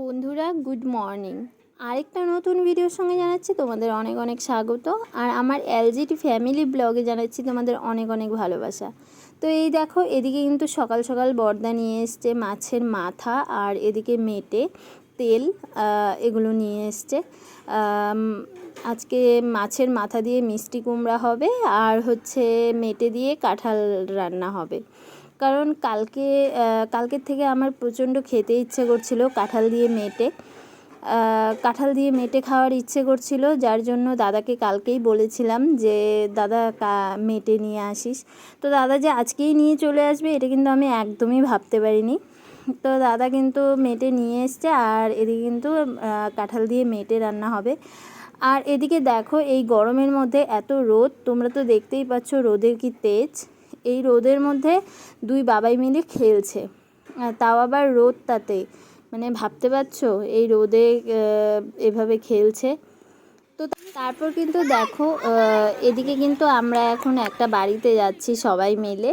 বন্ধুরা, good morning. আরেকটা নতুন ভিডিওর সঙ্গে জানাচ্ছি তোমাদের অনেক অনেক স্বাগত। আর আমার এলজিটি ফ্যামিলি ব্লগে জানাচ্ছি তোমাদের অনেক অনেক ভালোবাসা। তো এই দেখো, এদিকে কিন্তু সকাল সকাল বর্দা নিয়ে এসছে মাছের মাথা আর এদিকে মেটে তেল এগুলো নিয়ে এসছে। আজকে মাছের মাথা দিয়ে মিষ্টি কুমড়া হবে আর হচ্ছে মেটে দিয়ে কাঁঠাল রান্না হবে। কারণ কালকে কালকের থেকে আমার প্রচণ্ড খেতে ইচ্ছে করছিল, কাঁঠাল দিয়ে মেটে। কাঁঠাল দিয়ে মেটে খাওয়ার ইচ্ছে করছিল, যার জন্য দাদাকে কালকেই বলেছিলাম যে, দাদা মেটে নিয়ে আসিস। তো দাদা যে আজকেই নিয়ে চলে আসবে, এটা কিন্তু আমি একদমই ভাবতে পারিনি। তো দাদা কিন্তু মেটে নিয়ে এসছে, আর এদিকে কিন্তু কাঁঠাল দিয়ে মেটে রান্না হবে। আর এদিকে দেখো, এই গরমের মধ্যে এত রোদ, তোমরা তো দেখতেই পাচ্ছ রোদের কি তেজ। এই রোদের মধ্যে দুই বাবাই মিলে খেলছে। তাও আবার রোদ তাতে। মানে ভাবতে পারছ, এই রোদে এভাবে খেলছে। তো তারপর কিন্তু দেখো এদিকে কিন্তু আমরা এখন একটা বাড়িতে যাচ্ছি সবাই মিলে।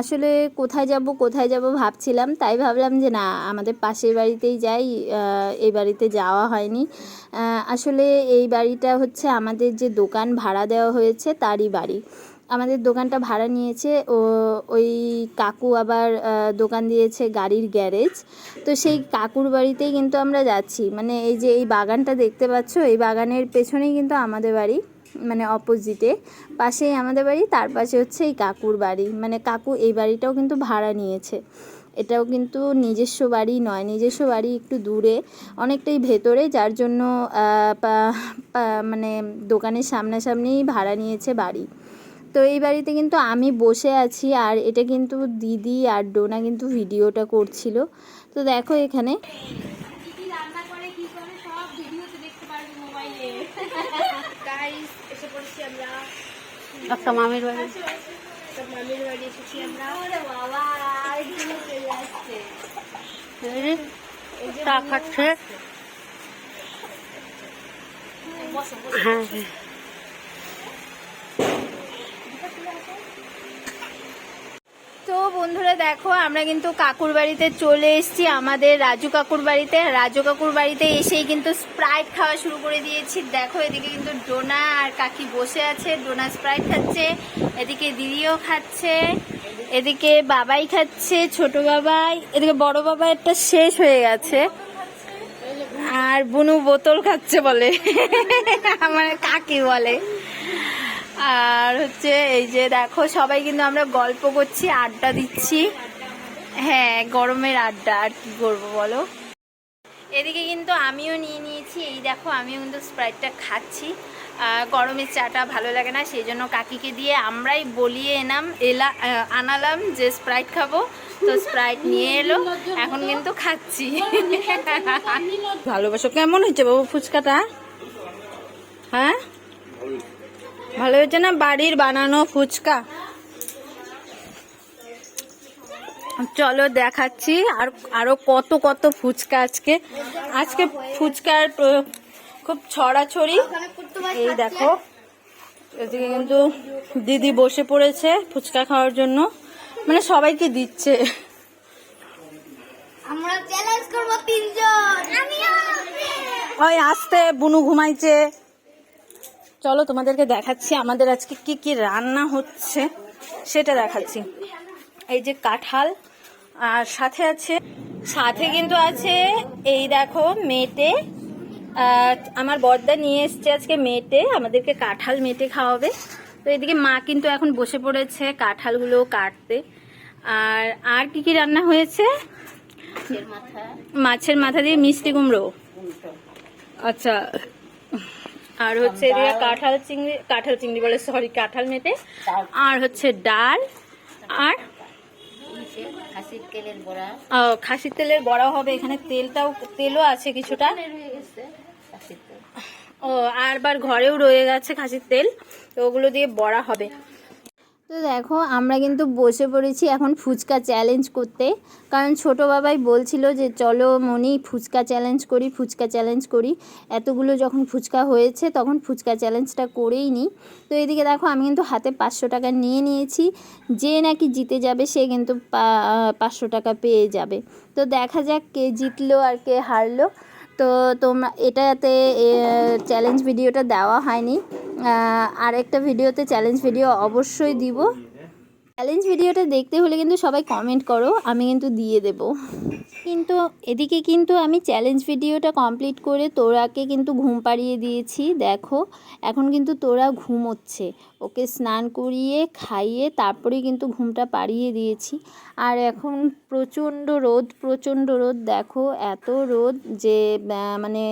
আসলে কোথায় যাব কোথায় যাব ভাবছিলাম, তাই ভাবলাম যে না, আমাদের পাশের বাড়িতেই যাই এই বাড়িতে যাওয়া হয়নি। আসলে এই বাড়িটা হচ্ছে আমাদের যে দোকান ভাড়া দেওয়া হয়েছে, তারই বাড়ি। আমাদের দোকানটা ভাড়া নিয়েছে, ও ওই কাকু আবার দোকান দিয়েছে গাড়ির গ্যারেজ। তো সেই কাকুর বাড়িতেই কিন্তু আমরা যাচ্ছি। মানে এই যে এই বাগানটা দেখতে পাচ্ছ, এই বাগানের পেছনেই কিন্তু আমাদের বাড়ি মানে অপোজিটে। পাশেই আমাদের বাড়ি, তার পাশে হচ্ছে এই কাকুর বাড়ি। মানে কাকু এই বাড়িটাও কিন্তু ভাড়া নিয়েছে। এটাও কিন্তু নিজস্ব বাড়ি নয়, নিজস্ব বাড়ি একটু দূরে, অনেকটাই ভেতরে, যার জন্য মানে দোকানের সামনাসামনিই ভাড়া নিয়েছে বাড়ি। তো এই বাড়িতে কিন্তু আমি বসে আছি আর এটা কিন্তু দিদি আর ডোনা কিন্তু ভিডিওটা করছিল। তো দেখো এখানে। মামির বাড়ি। মামির বাড়ি এসেছি আমরা। এই চা খাচ্ছে। হ্যাঁ হ্যাঁ। তো বন্ধুরা, দেখো, আমরা কিন্তু কাকুর বাড়িতে চলে এসেছি, আমাদের রাজু কাকুর বাড়িতে। রাজু কাকুর বাড়িতে এসেই কিন্তু স্প্রাইট খাওয়া শুরু করে দিয়েছি। দেখো, এদিকে কিন্তু ডোনা আর কাকি বসে আছে, ডোনা স্প্রাইট খাচ্ছে, এদিকে দিদিও খাচ্ছে, এদিকে বাবাই খাচ্ছে, ছোট বাবাই, এদিকে বড় বাবা একটা শেষ হয়ে গেছে। আর বুনু বোতল খাচ্ছে বলে, আমার কাকি বলে। আর হচ্ছে এই যে দেখো, সবাই কিন্তু আমরা গল্প করছি, আড্ডা দিচ্ছি। হ্যাঁ গরমের আড্ডা, আর কি করব বলো? এদিকে কিন্তু আমিও নিয়ে নিয়েছি, এই দেখো আমিও কিন্তু স্প্রাইটটা খাচ্ছি। গরমের চাটা ভালো লাগে না, সেই জন্য কাকিকে দিয়ে আমরাই বলিয়ে এনাম, এলা আনালাম যে স্প্রাইট খাব। তো স্প্রাইট নিয়ে এলো, এখন কিন্তু খাচ্ছি। ভালোবাসো। কেমন হয়েছে বাবু ফুচকাটা? হ্যাঁ? ভালো হয়েছে না? বাড়ির বানানো ফুচকা। চলো দেখাচ্ছি আর আরও কত কত ফুচকা আজকে। আজকে ফুচকার খুব ছড়াছড়ি। এই দেখো। এদিকে কিন্তু দিদি বসে পড়েছে ফুচকা খাওয়ার জন্য। মানে সবাইকে দিচ্ছে। আমরা চ্যালেঞ্জ করব তিনজন। আমিও ওই আসতে বুনু ঘুমাইছে। চলো তোমাদেরকে দেখাচ্ছি আমাদের আজকে কি কি রান্না হচ্ছে সেটা দেখাচ্ছি। এই যে কাঁঠাল আর সাথে আছে সাথে কিন্তু আছে এই দেখো মেটে। আমার বর্দা নিয়ে এসছে আজকে মেটে আমাদেরকে কাঁঠাল মেটে খাওয়াবে। তো এদিকে মা কিন্তু এখন বসে পড়েছে কাঁঠালগুলো কাটতে। আর আর কি কি রান্না হয়েছে? মাছের মাথা দিয়ে মিষ্টি কুমড়ো। আচ্ছা আর হচ্ছে এদিকে কাঁঠাল চিংড়ি কাঁঠাল চিংড়ি বলে সরি কাঁঠাল মেতে আর হচ্ছে ডাল আর খাসির তেলের বড়া। ও, খাসির তেলের বড়া হবে এখানে তেলটাও তেলও আছে কিছুটা। ও আর বার ঘরেও রয়ে গেছে খাসির তেল তো ওগুলো দিয়ে বড়া হবে। তো দেখো, আমরা কিন্তু বসে পড়েছি এখন ফুচকা চ্যালেঞ্জ করতে। কারণ ছোট বাবাই বলছিল যে, চলো মনি ফুচকা চ্যালেঞ্জ করি, ফুচকা চ্যালেঞ্জ করি। এতগুলো যখন ফুচকা হয়েছে, তখন ফুচকা চ্যালেঞ্জটা করেই নিই তো এদিকে দেখো, আমি কিন্তু হাতে পাঁচশো টাকা নিয়ে নিয়েছি। যে নাকি জিতে যাবে, সে কিন্তু পাঁচশো টাকা পেয়ে যাবে। তো দেখা যাক কে জিতলো আর কে হারলো। তো তোমরা এটাতে চ্যালেঞ্জ ভিডিওটা দেওয়া হয়নি। আর একটা ভিডিওতে চ্যালেঞ্জ ভিডিও অবশ্যই দিব। চ্যালেঞ্জ ভিডিওটা দেখতে হলে কিন্তু সবাই কমেন্ট করো, আমি কিন্তু দিয়ে দেব। কিন্তু এদিকে কিন্তু আমি চ্যালেঞ্জ ভিডিওটা কমপ্লিট করে তোরাকে কিন্তু ঘুম পাড়িয়ে দিয়েছি, দেখো। এখন কিন্তু তোরা ঘুমোচ্ছে। ওকে স্নান করিয়ে, খাইয়ে তারপরে কিন্তু ঘুমটা পাড়িয়ে দিয়েছি। আর এখন প্রচণ্ড রোদ প্রচণ্ড রোদ, দেখো, এত রোদ যে মানে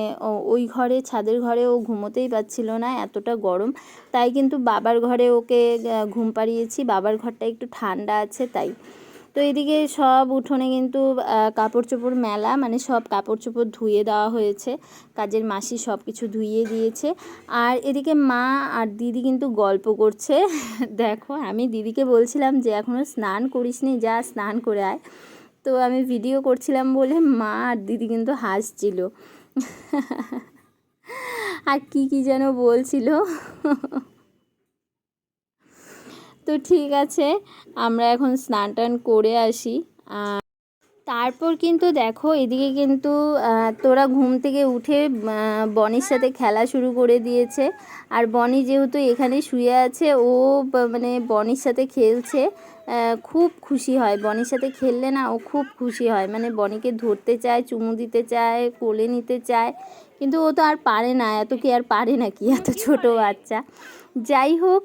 ওই ঘরে, ছাদের ঘরে ও ঘুমোতেই পাচ্ছিল না, এতটা গরম। তাই কিন্তু বাবার ঘরে ওকে ঘুম পাড়িয়েছি। বাবার ঘরটা একটু ঠান্ডা আছে তাই। তো এদিকে সব উঠোনে কিন্তু কাপড় চোপড় মেলা মানে সব কাপড় চোপড় ধুয়ে দেওয়া হয়েছে। কাজের মাসি সব কিছু ধুইয়ে দিয়েছে। আর এদিকে মা আর দিদি কিন্তু গল্প করছে। দেখো, আমি দিদিকে বলছিলাম যে এখনও স্নান করিসনি, যা স্নান করে আয়। তো আমি ভিডিও করছিলাম বলে মা আর দিদি কিন্তু হাসছিল। আর কি কি যেন বলছিল। তো ঠিক আছে, আমরা এখন স্নান টান করে আসি। তারপর কিন্তু দেখো, এদিকে কিন্তু তোরা ঘুম থেকে উঠে বনির সাথে খেলা শুরু করে দিয়েছে। আর বনি যেহেতু এখানে শুয়ে আছে, ও মানে বনির সাথে খেলছে খুব খুশি হয়। বনির সাথে খেললে না, ও খুব খুশি হয়। মানে বনিকে ধরতে চায়, চুমু দিতে চায়, কোলে নিতে চায়। কিন্তু ও তো আর পারে না এত কি আর পারে না কি এত ছোট বাচ্চা? যাই হোক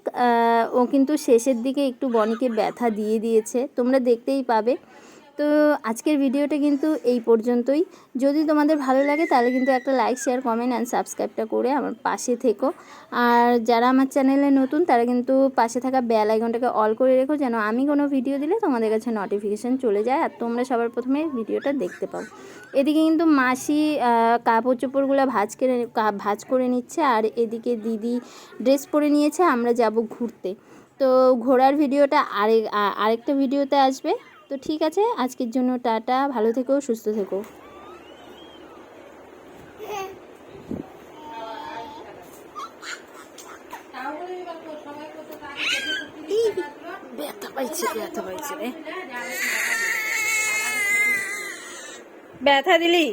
ও কিন্তু শেষের দিকে একটু বনিকে ব্যথা দিয়ে দিয়েছে তোমরা দেখতেই পাবে। তো আজকের ভিডিওটা কিন্তু এই পর্যন্তই। যদি তোমাদের ভালো লাগে তাহলে কিন্তু একটা লাইক শেয়ার কমেন্ট অ্যান্ড সাবস্ক্রাইবটা করে আমার পাশে থেকো। আর যারা আমার চ্যানেলে নতুন তারা কিন্তু পাশে থাকা বেল আইকনটাকে অল করে রেখো যেন আমি কোনো ভিডিও দিলে তোমাদের কাছে নোটিফিকেশান চলে যায় আর তোমরা সবার প্রথমে ভিডিওটা দেখতে পাও। এদিকে কিন্তু মাসি কাপড় চোপড়গুলো ভাজ করে ভাজ করে নিচ্ছে আর এদিকে দিদি ড্রেস পরে নিয়েছে, আমরা যাব ঘুরতে। তো ঘোরার ভিডিওটা আরেক আরেকটা ভিডিওতে আসবে। তো ঠিক আছে আজকের জন্য টাটা ভালো থেকো সুস্থ থেকো। ব্যথা পাইছে ব্যথা পাইছে রে। ব্যথা দিলি?